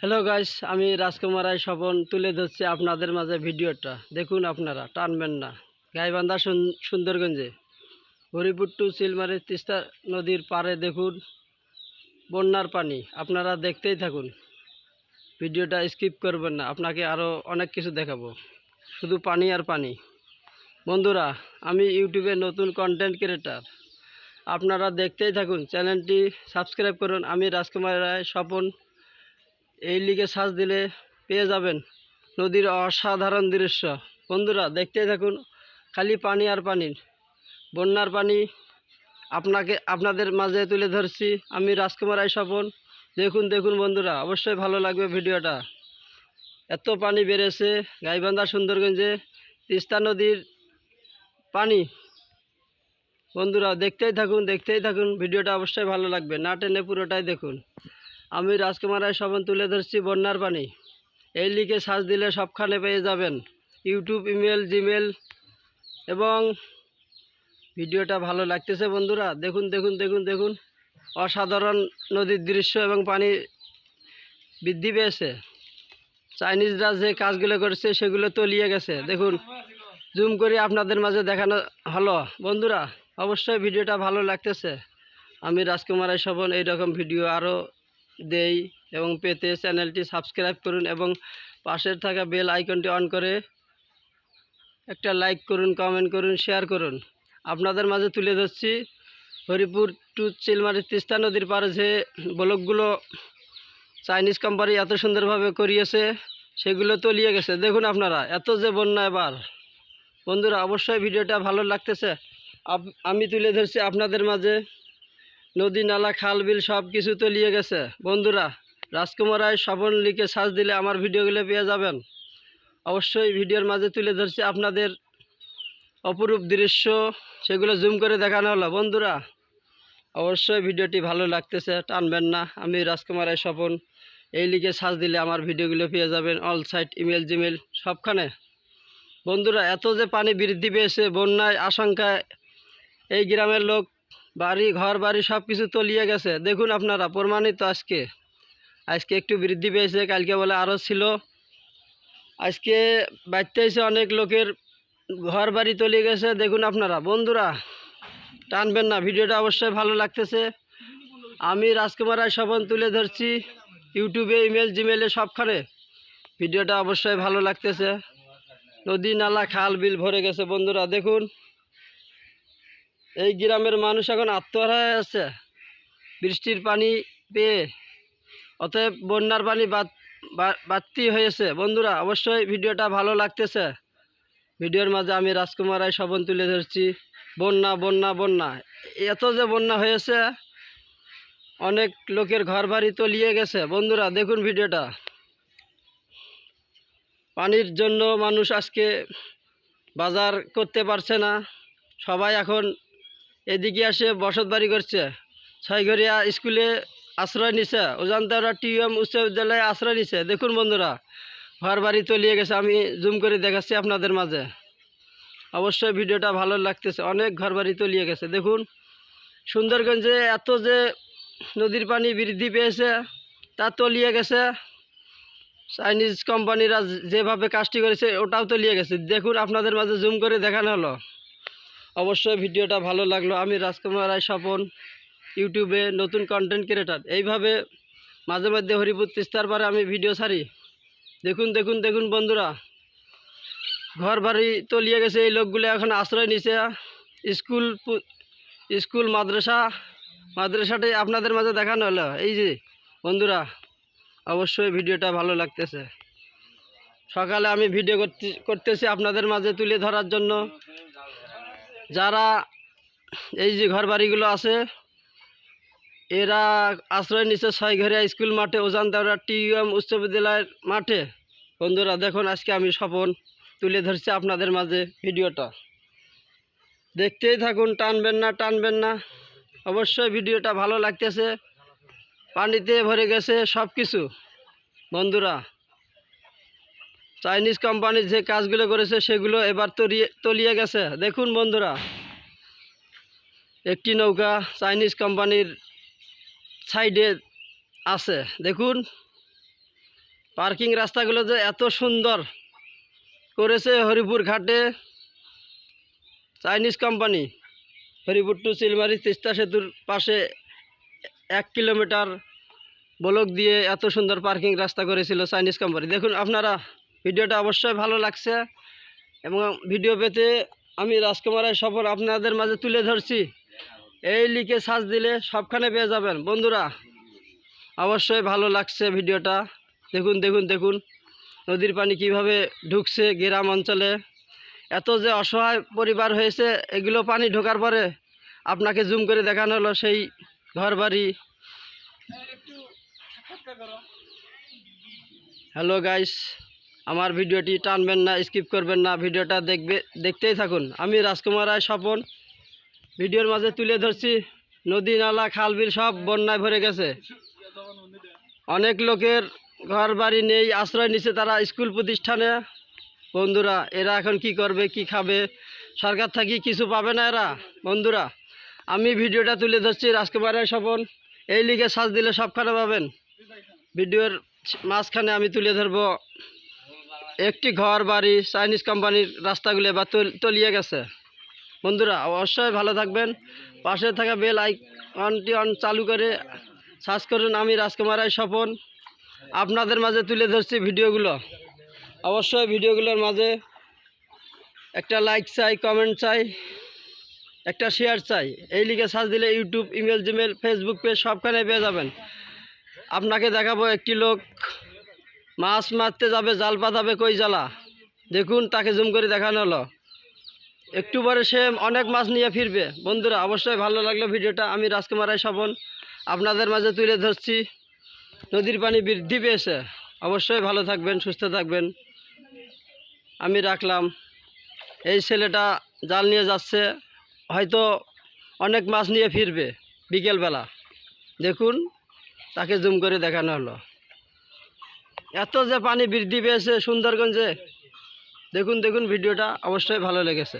Hello guys আমি রাজকুমার রায় স্বপন তুলে ধরছি আপনাদের মাঝে ভিডিওটা। দেখুন আপনারা, টানবেন না। গাইবান্ধা সুন- সুন্দরগঞ্জে, হরিপুর টু চিলমারি তিস্তা নদীর পাড়ে দেখুন, বন্যার পানি। আপনারা দেখতেই থাকুন। ভিডিওটা স্কিপ করবেন না, আপনাকে আরও অনেক কিছু দেখাবো। শুধু পানি আর পানি। বন্ধুরা, আমি ইউটিউবে নতুন কন্টেন্ট ক্রিয়েটার আপনারা দেখতেই থাকুন, চ্যানেলটি সাবস্ক্রাইব করুন। আমি রাজকুমার রায় স্বপন এই লিগে সার্চ দিলে পেয়ে যাবেন নদীর অসাধারণ দৃশ্য। বন্ধুরা, দেখতেই থাকুন, খালি পানি আর পানি। বন্যার পানি আপনাকে, আপনাদের মাঝে তুলে ধরছি আমি রাজকুমার রায় স্বপন দেখুন দেখুন বন্ধুরা, অবশ্যই ভালো লাগবে ভিডিওটা। এত পানি বেড়েছে গাইবান্ধা সুন্দরগঞ্জে, তিস্তা নদীর পানি। বন্ধুরা, দেখতেই থাকুন দেখতেই থাকুন, ভিডিওটা অবশ্যই ভালো লাগবে। না টেনে পুরোটাই দেখুন। আমি রাজকুমার রায় স্বপন তুলে ধরছি বন্যার পানি। এই লিখে সার্চ দিলে সবখানে পেয়ে যাবেন। ইউটিউব, ইমেল, জিমেল এবং ভিডিওটা ভালো লাগতেছে বন্ধুরা। দেখুন দেখুন দেখুন দেখুন। অসাধারণ নদীর দৃশ্য এবং পানি বৃদ্ধি পেয়েছে। চাইনিজরা যে কাজগুলো করছে, সেগুলো তলিয়ে গেছে। দেখুন, জুম করে আপনাদের মাঝে দেখানো হলো। বন্ধুরা, অবশ্যই ভিডিওটা ভালো লাগতেছে। আমি রাজকুমার রায় স্বপন এইরকম ভিডিও আরও দেই এবং পেতে চ্যানেলটি সাবস্ক্রাইব করুন এবং পাশের থাকা বেল আইকনটি অন করে একটা লাইক করুন, কমেন্ট করুন, শেয়ার করুন। আপনাদের মাঝে তুলে ধরছি হরিপুর টু চিলমারি তিস্তা নদীর পাড়ে যে ব্লকগুলো চাইনিজ কোম্পানি এত সুন্দরভাবে করিয়েছে, সেগুলো তলিয়ে গেছে। দেখুন আপনারা, এত যে বন্যা এবার। বন্ধুরা, অবশ্যই ভিডিওটা ভালো লাগতেছে। আমি তুলে ধরছি আপনাদের মাঝে। নদী, নালা, খাল, বিল সব কিছু তলিয়ে গেছে। বন্ধুরা, রাজকুমার রায় স্বপন লিখে সার্চ দিলে আমার ভিডিওগুলো পেয়ে যাবেন। অবশ্যই ভিডিওর মাঝে তুলে ধরছি আপনাদের অপরূপ দৃশ্য, সেগুলো জুম করে দেখানো হলো। বন্ধুরা, অবশ্যই ভিডিওটি ভালো লাগতেছে, টানবেন না। আমি রাজকুমার রায় স্বপন, এই লিখে সার্চ দিলে আমার ভিডিওগুলো পেয়ে যাবেন অল সাইট, ইমেল জিমেল সবখানে। বন্ধুরা, এত যে পানি বৃদ্ধি পেয়েছে, বন্যায়, আশঙ্কায়, এই গ্রামের লোক বাড়ি, ঘর, বাড়ি সব কিছু তলিয়ে গেছে। দেখুন আপনারা, প্রমাণিত আজকে। আজকে একটু বৃদ্ধি পেয়েছে, কালকে বলে আরও ছিল। আজকে বাড়তে এসে অনেক লোকের, ঘর, বাড়ি তলিয়ে গেছে। দেখুন আপনারা, বন্ধুরা, টানবেন না, ভিডিওটা অবশ্যই ভালো লাগতেছে। আমি রাজকুমার রায় স্বপন তুলে ধরছি, ইউটিউবে, ইমেল, জিমেলে, সবখানে। ভিডিওটা অবশ্যই ভালো লাগতেছে। নদী, নালা, খাল, বিল ভরে গেছে, বন্ধুরা, দেখুন। এই গ্রামের মানুষ এখন আত্মহারা হয়ে আছে। বৃষ্টির পানি পেয়ে। অতএব বন্যার পানি বাড়তি হয়েছে। বন্ধুরা, অবশ্যই ভিডিওটা ভালো লাগতেছে। ভিডিওর মাঝে আমি রাজকুমার রায় স্বপন তুলে ধরছি। বন্যা বন্যা বন্যা। এত যে বন্যা হয়েছে, অনেক লোকের ঘর বাড়ি তলিয়ে গেছে। বন্ধুরা, দেখুন ভিডিওটা। পানির জন্য মানুষ আজকে বাজার করতে পারছে না। সবাই এখন এদিকে আসে, বসত বাড়ি করছে। ছয়ঘরিয়া স্কুলে আশ্রয় নিছে। অজান্তারা টিএম উচ্চ বিদ্যালয়ে আশ্রয় নিছে। দেখুন বন্ধুরা, ঘর বাড়ি তলিয়ে গেছে। আমি জুম করে দেখাচ্ছি আপনাদের মাঝে। অবশ্যই ভিডিওটা ভালো লাগতেছে। অনেক ঘর বাড়ি তলিয়ে গেছে। দেখুন, সুন্দরগঞ্জে এত যে নদীর পানি বৃদ্ধি পেয়েছে, তা তলিয়ে গেছে। চাইনিজ কোম্পানিরা যেভাবে কাজটি করেছে, ওটাও তলিয়ে গেছে। দেখুন, আপনাদের মাঝে জুম করে দেখানো হলো। অবশ্যই ভিডিওটা ভালো লাগল। আমি রাজকুমার রায় স্বপন ইউটিউবে নতুন কন্টেন্ট ক্রিয়েটার এইভাবে মাঝে মধ্যে হরিপুর তিস্তার পরে আমি ভিডিও ছাড়ি। দেখুন দেখুন দেখুন বন্ধুরা। ঘর বাড়ি তলিয়ে গেছে এই লোকগুলো এখন আশ্রয় নিছে। স্কুল স্কুল, মাদ্রাসা মাদ্রাসাটাই আপনাদের মাঝে দেখানো হলো। এই যে বন্ধুরা, অবশ্যই ভিডিওটা ভালো লাগতেছে। সকালে আমি ভিডিও করতে, করতেছি আপনাদের মাঝে তুলে ধরার জন্য। যারা এই যে ঘর বাড়িগুলো আছে, এরা আশ্রয় নিচ্ছে ছয়ঘরিয়া স্কুল মাঠে ওজান দেওয়া টিএম উচ্চ বিদ্যালয়ের মাঠে। বন্ধুরা, দেখুন আজকে আমি স্বপন তুলে ধরছি আপনাদের মাঝে ভিডিওটা। দেখতেই থাকুন, টানবেন না টানবেন না। অবশ্যই ভিডিওটা ভালো লাগতেছে, পানিতে ভরে গেছে সব কিছু বন্ধুরা চাইনিজ কোম্পানির যে কাজগুলো করেছে সেগুলো এবার তলিয়ে তলিয়ে গেছে। দেখুন বন্ধুরা, একটি নৌকা চাইনিজ কোম্পানির সাইডে আছে। দেখুন, পার্কিং রাস্তাগুলো যে এত সুন্দর করেছে হরিপুর ঘাটে। Chinese company, Haripur to Chilmari Teesta সেতুর পাশে এক কিলোমিটার ব্লক দিয়ে এত সুন্দর পার্কিং রাস্তা করেছিল চাইনিজ কোম্পানি। দেখুন, আপনারা ভিডিওটা অবশ্যই ভালো লাগছে এবং ভিডিও পেতে আমি রাজকুমারের সফর আপনাদের মাঝে তুলে ধরছি। এই লিখে সার্চ দিলে সবখানে পেয়ে যাবেন। বন্ধুরা, অবশ্যই ভালো লাগছে ভিডিওটা। দেখুন দেখুন দেখুন নদীর পানি কীভাবে ঢুকছে গ্রাম অঞ্চলে। এত যে অসহায় পরিবার হয়েছে, এগুলো পানি ঢোকার পরে আপনাকে জুম করে দেখানো হলো সেই ঘর বাড়ি হ্যালো গাইস আমার ভিডিওটি টানবেন না, স্কিপ করবেন না, ভিডিওটা দেখবে, দেখতেই থাকুন। আমি রাজকুমার রায় স্বপন। ভিডিওর মাঝে তুলে ধরছি, নদী, নালা, খাল, বিল সব বন্যায় ভরে গেছে। অনেক লোকের ঘর বাড়ি নেই, আশ্রয় নিচ্ছে তারা স্কুল প্রতিষ্ঠানে। বন্ধুরা, এরা এখন কি করবে, কি খাবে? সরকার থাকি কিছু পাবে না এরা? বন্ধুরা, আমি ভিডিওটা তুলে ধরছি রাজকুমারের স্বপন। এই লিগে সাজ দিলে সবখানে পাবেন। ভিডিওর মাঝখানে আমি তুলে ধরবো। একটি ঘর, বাড়ি চাইনিজ কোম্পানির রাস্তাগুলো বা তল- তলিয়ে গেছে। বন্ধুরা, অবশ্যই ভালো থাকবেন। পাশে থাকা বেল আইকনটি অন চালু করে সার্চ করুন। আমি রাজকুমার রায় স্বপন। আপনাদের মাঝে তুলে ধরছি ভিডিওগুলো। অবশ্যই ভিডিওগুলোর মাঝে একটা লাইক চাই কমেন্ট চাই, একটা শেয়ার চাই। এই লিগে সার্চ দিলে YouTube email Gmail Facebook page সবখানে পেয়ে যাবেন। আপনাকে দেখাবো একটি লোক। মাছ মারতে যাবে, জাল পাতাবে কই জ্বালা? দেখুন, তাকে জুম করে দেখানো হলো। একটু পরে সে অনেক মাছ নিয়ে ফিরবে। বন্ধুরা, অবশ্যই ভালো লাগল ভিডিওটা। আমি রাজকুমার রায় আপনাদের মাঝে তুলে ধরছি। নদীর পানি বৃদ্ধি পেয়েছে। অবশ্যই ভালো থাকবেন, সুস্থ থাকবেন। আমি রাখলাম। এই ছেলেটা জাল নিয়ে যাচ্ছে। হয়তো অনেক মাছ নিয়ে ফিরবে বিকেলবেলা। দেখুন, তাকে জুম করে দেখানো হলো। এত যে পানি বৃদ্ধি পেয়েছে সুন্দরগঞ্জে দেখুন দেখুন ভিডিওটা অবশ্যই ভালো লেগেছে।